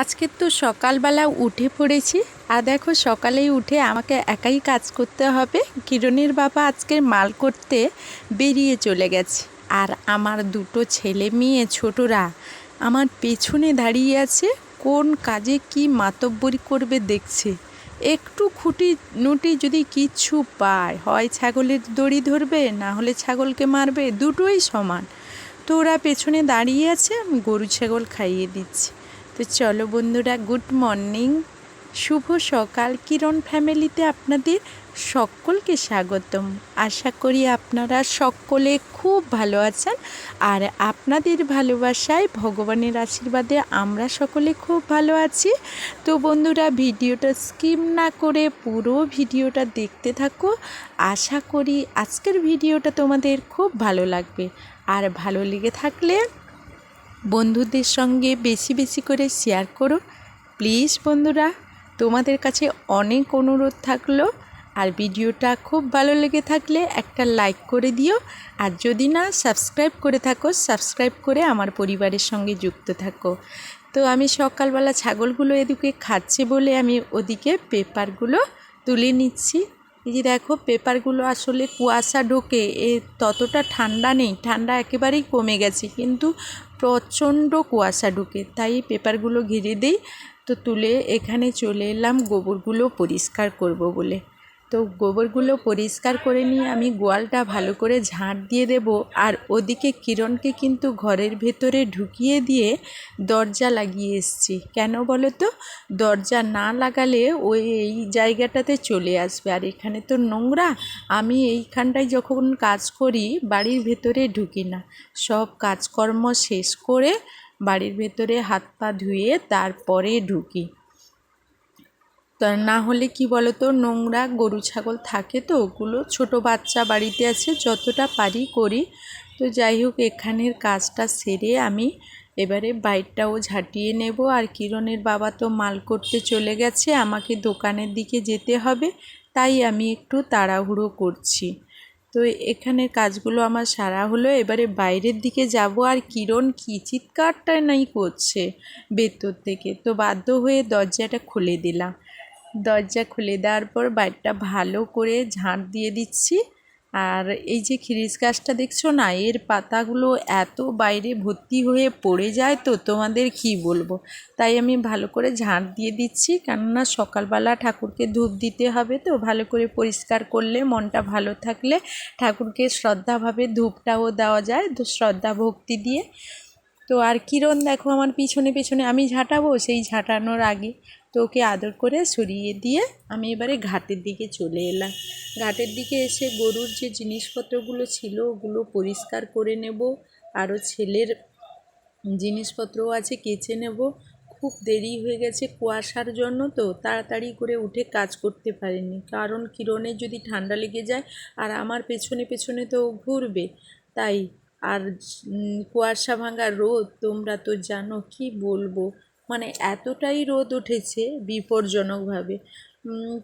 আজকে তো সকালবেলা উঠে পড়েছি আর দেখো সকালেই উঠে আমাকে একাই কাজ করতে হবে। কিরণের বাবা আজকে মাল করতে বেরিয়ে চলে গেছে। আর আমার দুটো ছেলে মেয়ে ছোটরা আমার পেছনে দাঁড়িয়ে আছে, কোন কাজে কি মাতব্বরি করবে দেখছে। একটু খুঁটি নুটি যদি কিচ্ছু পায়, হয় ছাগলের দড়ি ধরবে, না হলে ছাগলকে মারবে, দুটোই সমান। তো ওরা পেছনে দাঁড়িয়ে আছে আমি গরু ছাগল খাইয়ে দিচ্ছি। তো চলো বন্ধুরা, গুড মর্নিং। শুভ সকাল। কিরণ ফ্যামিলিতে আপনাদের সকলকে স্বাগতম। আশা করি আপনারা সকলে খুব ভালো আছেন। আর আপনাদের ভালোবাসায়, ভগবানের আশীর্বাদে আমরা সকলে খুব ভালো আছি। তো বন্ধুরা, ভিডিওটা স্কিপ না করে পুরো ভিডিওটা দেখতে থাকো। আশা করি আজকের ভিডিওটা তোমাদের খুব ভালো লাগবে। আর ভালো লেগে থাকলে বন্ধুদের সঙ্গে বেশি বেশি করে শেয়ার করো। প্লিজ বন্ধুরা, তোমাদের কাছে অনেক অনুরোধ থাকল। আর ভিডিওটা খুব ভালো লেগে থাকলে একটা লাইক করে দিও। আর যদি না সাবস্ক্রাইব করে থাকো সাবস্ক্রাইব করে আমার পরিবারের সঙ্গে যুক্ত থাকো। তো আমি সকালবেলা ছাগলগুলো এদিকে খাচ্ছে বলে আমি ওদিকে পেপারগুলো তুলে নিচ্ছি। এই যে দেখো, পেপারগুলো আসলে কুয়াশা ঢোকে, এ ততটা ঠান্ডা নেই। ঠান্ডা একেবারেই কমে গেছে। কিন্তু প্রচণ্ড কুয়াশা ঢুকে, তাই পেপারগুলো ঘিরে দিই। তো তুলে এখানে চলে এলাম, গোবরগুলো পরিষ্কার করব বলে। তো গোবরগুলো পরিষ্কার করে নিয়ে আমি গোয়ালটা ভালো করে ঝাঁট দিয়ে দেব আর ওদিকে কিরণকে কিন্তু ঘরের ভেতরে ঢুকিয়ে দিয়ে দরজা লাগিয়ে এসছি। কেন বলো তো? দরজা না লাগালে ওই এই জায়গাটাতে চলে আসবে। আর এখানে তো নোংরা। আমি এইখানটায় যখন কাজ করি বাড়ির ভেতরে ঢুকি না। সব কাজকর্ম শেষ করে বাড়ির ভেতরে হাত পা ধুয়ে তারপরে ঢুকি। তা না হলে কি বলতো, নোংরা গরু ছাগল থাকে তো ওগুলো। ছোট বাচ্চা বাড়িতে আছে, যতটা পারি করি। তো যাই হোক, এখানের কাজটা সেরে আমি এবারে বাইরটাও ঝাঁটিয়ে নেব। আর কিরণের বাবা তো মাল করতে চলে গেছে, আমাকে দোকানের দিকে যেতে হবে, তাই আমি একটু তাড়াহুড়ো করছি। তো এখানের কাজগুলো আমার সারা হলো, এবারে বাইরের দিকে যাব। আর কিরণ কী চিৎকারটা নাই করছে ভেতর থেকে। তো বাধ্য হয়ে দরজাটা খুলে দিলাম। দরজা খুলে দেওয়ার পর বাইরটা ভালো করে ঝাঁট দিয়ে দিচ্ছি। আর এই যে খিরিস গাছটা দেখছ না, এর পাতাগুলো এত বাইরে ভর্তি হয়ে পড়ে যায় তো তোমাদের কি বলব? তাই আমি ভালো করে ঝাঁট দিয়ে দিচ্ছি, কেননা সকালবেলা ঠাকুরকে ধূপ দিতে হবে তো, ভালো করে পরিষ্কার করলে মনটা ভালো থাকলে ঠাকুরকে শ্রদ্ধাভাবে ধূপটাও দেওয়া যায় তো শ্রদ্ধা ভক্তি দিয়ে। তো আর কিরণ দেখো আমার পিছনে পিছনে আমি ঝাঁটাবো? সেই ঝাঁটানোর আগে তো ওকে আদর করে সরিয়ে দিয়ে আমি এবারে ঘাটের দিকে চলে এলাম। ঘাটের দিকে এসে গরুর যে জিনিসপত্রগুলো ছিল ওগুলো পরিষ্কার করে নেব। আরও ছেলের জিনিসপত্রও আছে, কেচে নেব। খুব দেরি হয়ে গেছে কুয়াশার জন্য তো তাড়াতাড়ি করে উঠে কাজ করতে পারিনি। কারণ কিরণে যদি ঠান্ডা লেগে যায় আর আমার পেছনে পেছনে তো ঘুরবে, তাই আর কুয়াশা ভাঙা রোদ তোমরা তো জানো, কি বলব? মানে এতটাই রোদ উঠেছে বিপজ্জনকভাবে।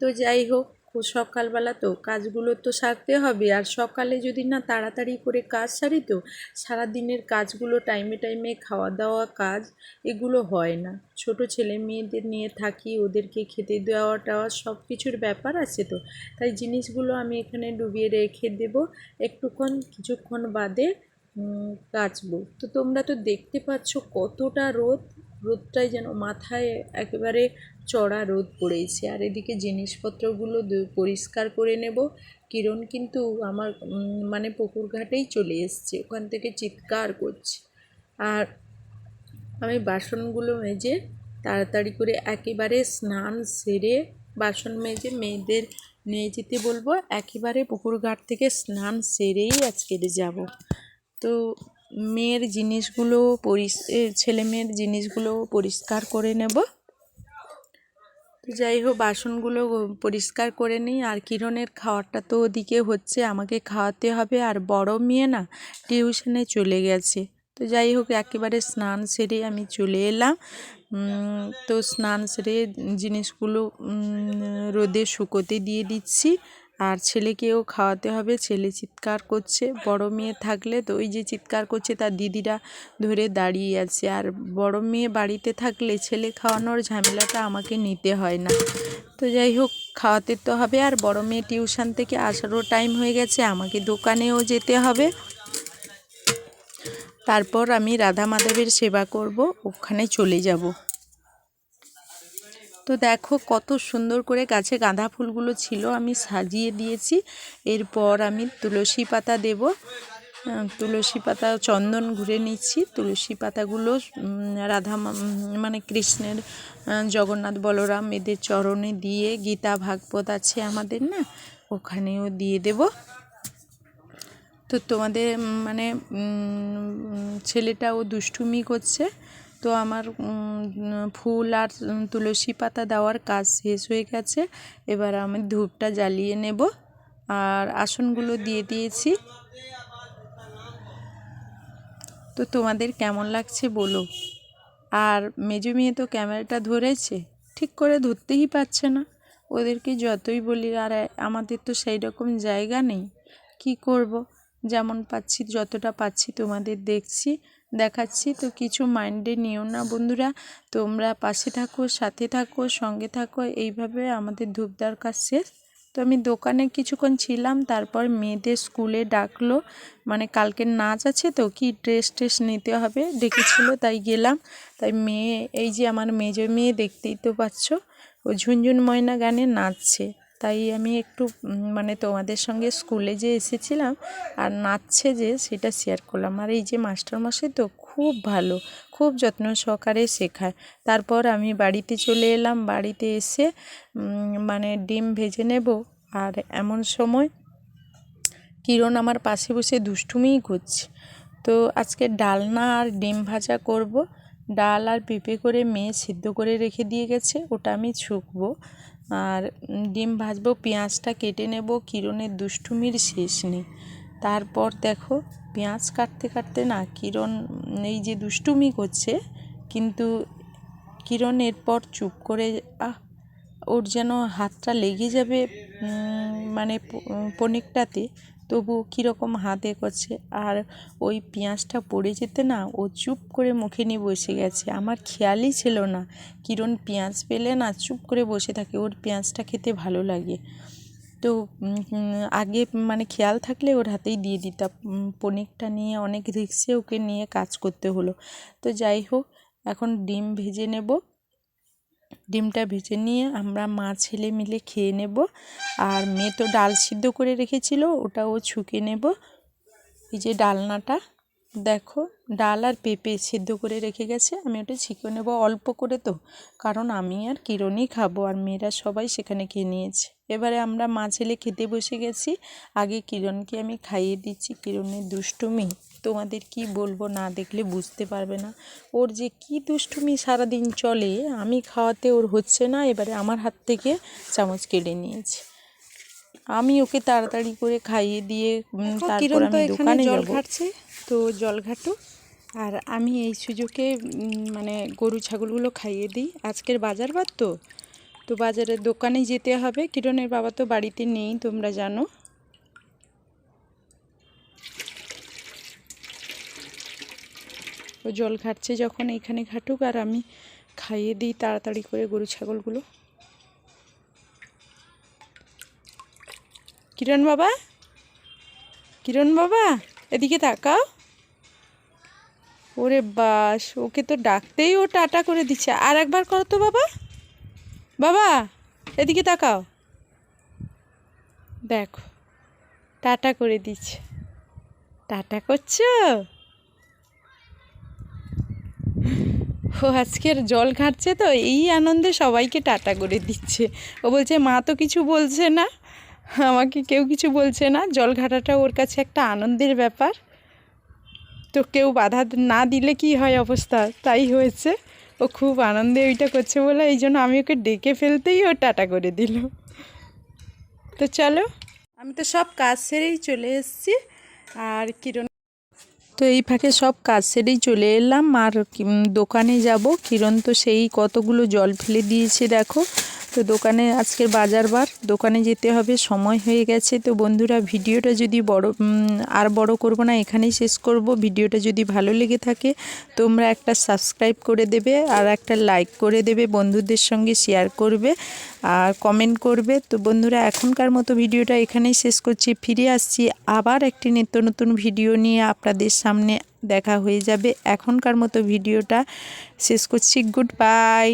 তো যাই হোক, সকালবেলা তো কাজগুলো তো সারতে হবে। আর সকালে যদি না তাড়াতাড়ি করে কাজ সারি তো, সারাদিনের কাজগুলো টাইমে টাইমে খাওয়া দাওয়া, কাজ এগুলো হয় না। ছোট ছেলে মেয়েদের নিয়ে থাকি, ওদেরকে খেতে দেওয়া টাওয়া সব কিছুর ব্যাপার আছে তো। তাই জিনিসগুলো আমি এখানে ডুবিয়ে রেখে দেব। একটুক্ষণ, কিছুক্ষণ বাদে কাচবো। তো তোমরা তো দেখতে পাচ্ছ কতটা রোদ। রোদটাই যেন মাথায় একেবারে চড়া রোদ পড়েছে। আর এদিকে জিনিসপত্রগুলো পরিষ্কার করে নেব। কিরণ কিন্তু আমার মানে পুকুর ঘাটেই চলে এসছে। ওখান থেকে চিৎকার করছে। আর আমি বাসনগুলো মেজে তাড়াতাড়ি করে একেবারে স্নান সেরে বাসন মেজে মেয়েদের নিয়ে যেতে বলব। একেবারে পুকুর ঘাট থেকে স্নান সেরেই আজকে যাব। তো মেয়ের জিনিসগুলো পরিস ছেলে মেয়ের জিনিসগুলো পরিষ্কার করে নেব। তো যাই হোক, বাসনগুলো পরিষ্কার করে নিই। আর কিরণের খাওয়াটা তো ওদিকে হচ্ছে, আমাকে খাওয়াতে হবে। আর বড় মেয়ে না, টিউশনে চলে গেছে। তো যাই হোক, একেবারে স্নান সেরে আমি চলে এলাম। তো স্নান সেরে জিনিসগুলো রোদে শুকোতে দিয়ে দিচ্ছি। আর ছেলেকেও খাওয়াতে হবে। ছেলে চিৎকার করছে। বড় মেয়ে থাকলে তো ওই যে চিৎকার করছে, তার দিদিরা ধরে দাঁড়িয়ে আছে। আর বড় মেয়ে বাড়িতে থাকলে ছেলে খাওয়ানোর ঝামেলাটা আমাকে নিতে হয় না। তো যাই হোক, খাওয়াতে তো হবে। আর বড় মেয়ে টিউশন থেকে আসারও টাইম হয়ে গেছে। আমাকে দোকানেও যেতে হবে। তারপর আমি রাধা মাধবের সেবা করব। ওখানে চলে যাব। তো দেখো কত সুন্দর করে গাছে গাঁদা ফুলগুলো ছিল আমি সাজিয়ে দিয়েছি। এরপর আমি তুলসী পাতা দেব। তুলসী পাতা চন্দন ঘুরে নিচ্ছি। তুলসী পাতাগুলো রাধা মানে কৃষ্ণের জগন্নাথ বলরাম এদের চরণে দিয়ে গীতা ভাগবত আছে আমাদের না ওখানেও দিয়ে দেব। তো তোমাদের মানে উম, ছেলেটাও দুষ্টুমি করছে। তো আমার ফুল আর তুলসী পাতা দেওয়ার কাজ শেষ হয়ে গেছে। এবার আমি ধূপটা জ্বালিয়ে নেব। আর আসনগুলো দিয়ে দিয়েছি। তো তোমাদের কেমন লাগছে বলো। আর মেজো মেয়ে তো ক্যামেরাটা ধরেছে, ঠিক করে ধরতেই পারছে না। ওদেরকে যতই বলি, আর আমাদের তো সেই রকম জায়গা নেই। কি করব? যেমন পাচ্ছি, যতটা পাচ্ছি তোমাদের দেখছি। দেখাচ্ছি। তো কিছু মাইন্ডে নিও না বন্ধুরা। তোমরা পাশে থাকো, সাথে থাকো, সঙ্গে থাকো। এইভাবে আমাদের ধূপদার কাজ শেষ। তো আমি দোকানে কিছুক্ষণ ছিলাম, তারপর মেয়েদের স্কুলে ডাকলো। মানে কালকে নাচ আছে তো, কি ড্রেস ট্রেস নিতে হবে? ডেকেছিল, তাই গেলাম। তাই মেয়ে, এই যে আমার মেজো মেয়ে, দেখতেই তো পাচ্ছ। ও ঝুনঝুন ময়না গানে নাচছে। তাই আমি একটু মানে তোমাদের সঙ্গে স্কুলে যে এসেছিলাম আর নাচছে যে সেটা শেয়ার করলাম। আর এই যে মাস্টারমশাই তো খুব ভালো, খুব যত্ন সহকারে শেখায়। তারপর আমি বাড়িতে চলে এলাম, বাড়িতে এসে মানে ডিম ভেজে নেব। আর এমন সময় কিরণ আমার পাশে বসে দুষ্টুমিই করছে। তো আজকে ডালনা আর ডিম ভাজা করব। ডাল আর পেঁপে করে মেয়ে সিদ্ধ করে রেখে দিয়ে গেছে, ওটা আমি ছুকবো। আর ডিম ভাজবো, পেঁয়াজটা কেটে নেব, কিরণের দুষ্টুমির শেষ নেই। তারপর দেখো, পেঁয়াজ কাটতে কাটতে না, কিরণ এই যে দুষ্টুমি করছে, কিন্তু কিরণ এরপর চুপ করে, আহ, ওর যেন হাতটা লেগে যাবে মানে পনিরটাতে। তবু কীরকম হাতে করছে? আর ওই পেঁয়াজটা পড়ে যেতে না, ও চুপ করে মুখে নিয়ে বসে গেছে। আমার খেয়ালই ছিল না। কিরণ পেঁয়াজ পেলে না চুপ করে বসে থাকে, ওর পেঁয়াজটা খেতে ভালো লাগে। তো আগে মানে খেয়াল থাকলে ওর হাতেই দিয়ে দিতাম। পনিরটা নিয়ে অনেক রিক্সে ওকে নিয়ে কাজ করতে হলো। তো যাই হোক, এখন ডিম ভেজে নেব। ডিমটা ভেজে নিয়ে আমরা মা ছেলে মিলে খেয়ে নেব। আর মেয়ে তো ডাল সিদ্ধ করে রেখেছিল, ওটাও ছুকে নেব। এই যে ডালনাটা, দেখো, ডাল আর পেঁপে সিদ্ধ করে রেখে গেছে। আমি ওটা ছিকে নেব অল্প করে তো, কারণ আমি আর কিরণই খাব আর মেয়েরা সবাই সেখানে খেয়ে নিয়েছে। এবারে আমরা মা ছেলে খেতে বসে গেছি। আগে কিরণকে আমি খাইয়ে দিচ্ছি, কিরণের দুষ্টুমি। তোমাদের কি বলব না দেখলে বুঝতে পারবে না। ওর যে কি দুষ্টুমি সারাদিন চলে আমি খাওয়াতে ওর হচ্ছে না এবারে আমার হাত থেকে চামচ কেড়ে নিয়েছে। আমি ওকে তাড়াতাড়ি করে খাইয়ে দিয়ে তারপর কিরণ তো আমি দোকানে জল ঘাটছে তো জল ঘাটুক আর আমি এই সুযোগে মানে গরু ছাগলগুলো খাইয়ে দিই। আজকের বাজার বার তো তো বাজারের দোকানে যেতে হবে। কিরণের বাবা তো বাড়িতে নেই তোমরা জানো। ও জল ঘাটছে যখন এইখানে ঘাটুক আর আমি খাইয়ে দিই তাড়াতাড়ি করে গরু, ছাগলগুলো। কিরণ বাবা? কিরণ বাবা? এদিকে তাকাও। ওরে বাস, ওকে তো ডাকতেই ও টাটা করে দিচ্ছে। আর একবার করো তো বাবা। বাবা, এদিকে তাকাও। দেখো, টাটা করে দিচ্ছে। টাটা করছ? ও আজকের জল ঘাটছে তো, এই আনন্দে সবাইকে টাটা করে দিচ্ছে। ও বলছে, মা তো কিছু বলছে না, আমাকে কেউ কিছু বলছে না, জল ঘাটাটা ওর কাছে একটা আনন্দের ব্যাপার। তো কেউ বাধা না দিলে কি হয় অবস্থা? তাই হয়েছে। ও খুব আনন্দে ওইটা করছে বলে, এই জন্য আমি ওকে ডেকে ফেলতেই ও টাটা করে দিল। তো চলো, আমি তো সব কাজ সেরেই চলে এসেছি। আর কিরণ তো এই ফাঁকে সব কাজ সেরেই চলে এলাম আর দোকানে যাব। কিরণ তো সেই কতগুলো জল ফেলে দিয়েছে, দেখো। তো দোকানে আজকের বাজার বার। দোকানে যেতে হবে, সময় হয়ে গেছে। তো বন্ধুরা, ভিডিওটা যদি বড় আর বড় করব না, এখানেই শেষ করব। ভিডিওটা যদি ভালো লেগে থাকে, তোমরা একটা সাবস্ক্রাইব করে দেবে আর একটা লাইক করে দেবে, বন্ধুদের সঙ্গে শেয়ার করবে আর কমেন্ট করবে। তো বন্ধুরা, এখনকার মতো ভিডিওটা এখানেই শেষ করছি। ফিরে আসছি আবার একটি নিত্য নতুন ভিডিও নিয়ে আপনাদের সামনে দেখা হয়ে যাবে। এখনকার মতো ভিডিওটা শেষ করছি। Good bye.